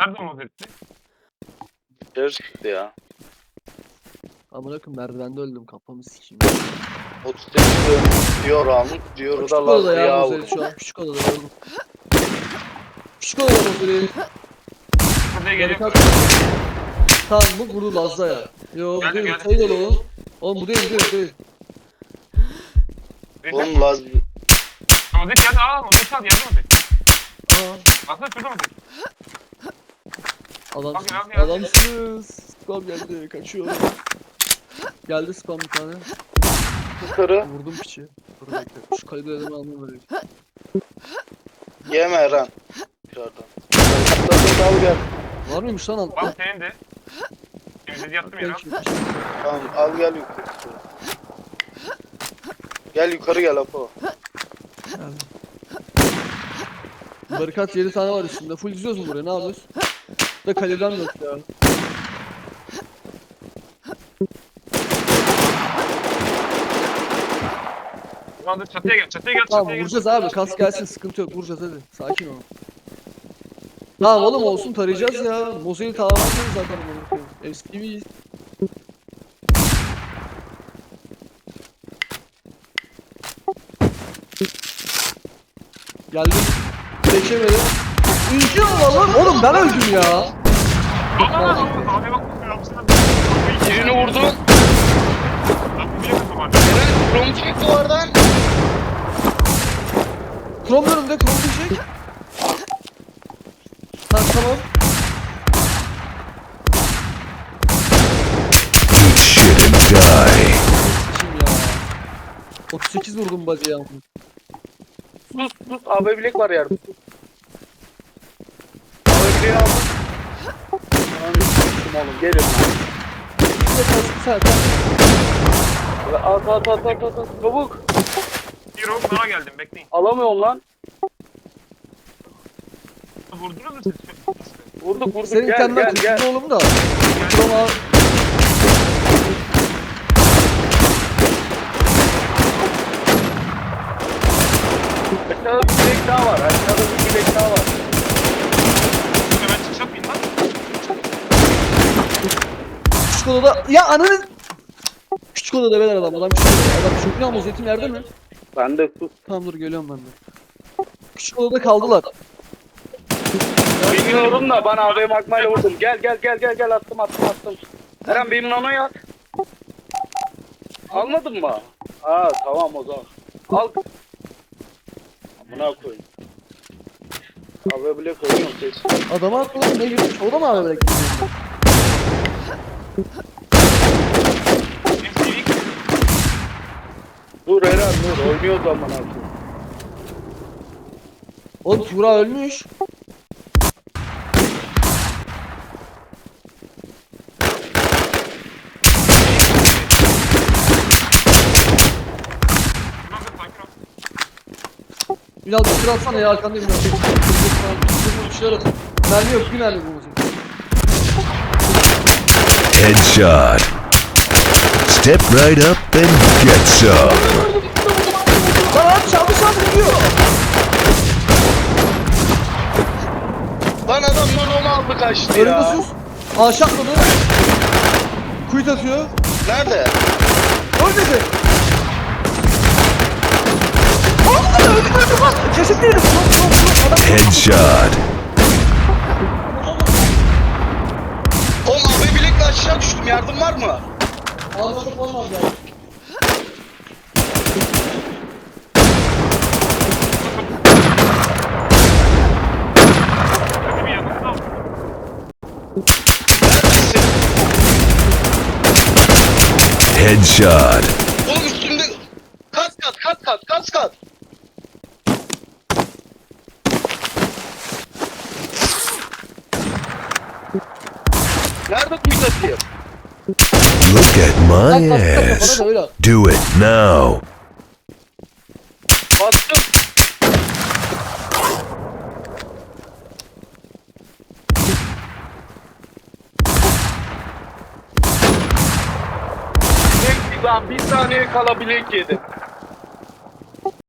Nerede modelisi? Dışarı çıktı ya. Amına koyayım merdivende öldüm kafamı sikeyim. 38 dönmüş diyor almış. Diyor Küçük da odada Lazlı ya ya. Mozeli şu an. Küçük odada oğlum. Küçük odada Mozeli. Buraya geliyor. Barikat. Tamam bu vurdu Laz'da ya. Yo bu Geldim, değil. geldim. Sayı dolu oğlum. Oğlum bu değil bu değil bu değil. Reset. Oğlum Lazlı. Model geldi. Aa model çaldı. Yardım model. Aa Aslında şurada model. Adamsınız. Abi, abi, abi. Adamsınız. Spam geldi kaçıyor. Geldi spam bir tane. Yukarı. Vurdum piçi. Dur bekle. Şu kaydı elime almam böyle. Yeme Eren. Dışarıdan. Barikatları al gel. Var mıymış lan altta? Bak senin de. Temizledi yattım yere. Tamam al gel yukarı. Gel yukarı gel Apo. Barikat 7 tane var üstünde. Full diziyoruz mu buraya? Ne yapıyoruz? Da kaleden yok ya. Şu anda çatıya gel. Çatıya gel. Tamam Çatıya gel. vuracağız abi. Kas gelsin sıkıntı yok. Vuracağız hadi. Sakin ol. Tamam oğlum olsun tarayacağız ya. Mozaik tamamen zaten bunu. Eski bir Geldim. Geçemedim. İnce lan oğlum ben öldüm ya. Birini abi. Eren krom çek duvardan. Krom önümde krom düşecek. Tamam. Eat shit and die. Kim ya? 38 vurdum bacıya. Sus sus. AB bilek var yerde. AB bileği aldım. Lan s**tim oğlum gelin. At at at at at. at. Çabuk. Hero bana geldim. Bekleyin. Alamıyorum lan. Vurdunuz mu siz? Vurduk vurduk Senin gel kendinden gel gel. kurtuldu oğlum da. Krom al. Aşağıda bir bilek daha var. Aşağıda bir bilek daha var. Hemen çıkacak mıyım lan? Küçük odada. Ya ananı. Küçük odada beyler adam. Adam küçük odada. Adam küçük ne Mozetim nerede mi? Ben de sus. Tamam dur geliyorum ben de. Küçük odada kaldılar. Bilmiyorum da ben AB magmayla vurdum. Gel gel gel gel gel attım attım attım. Eren benim nanoyu at. Almadın mı? Aa tamam o zaman. Al. Amına koyayım. AB bile koyuyorum. Adama atma lan ne girmiş? O da mı abi belki? MC'yi Dur Eren dur oynuyoruz amına koyayım. Oğlum Tuğra ölmüş. Ünal bir sıra atsana ya arkanda Ünal. Bir şeyler at. Mermi yok bir mermi bu. Headshot. Step right up and get some. Lan abi çaldı çaldı gidiyor. Lan adam nanomu aldı kaçtı Önünde ya. sus. Aşağı atladı. Kuyut atıyor. Nerede? Ölmedi. Aa, öldü öldü lan. Ceset değilim. Adam- Headshot. Oğlum AB bilekle aşağı düştüm yardım var mı? Ağzına olmaz ya. Headshot. Oğlum üstümde kat kat kat kat kat kat. Nerede kuyut atayım? Look at my ass. Do it now. Lan bir saniye kala bilek yedim.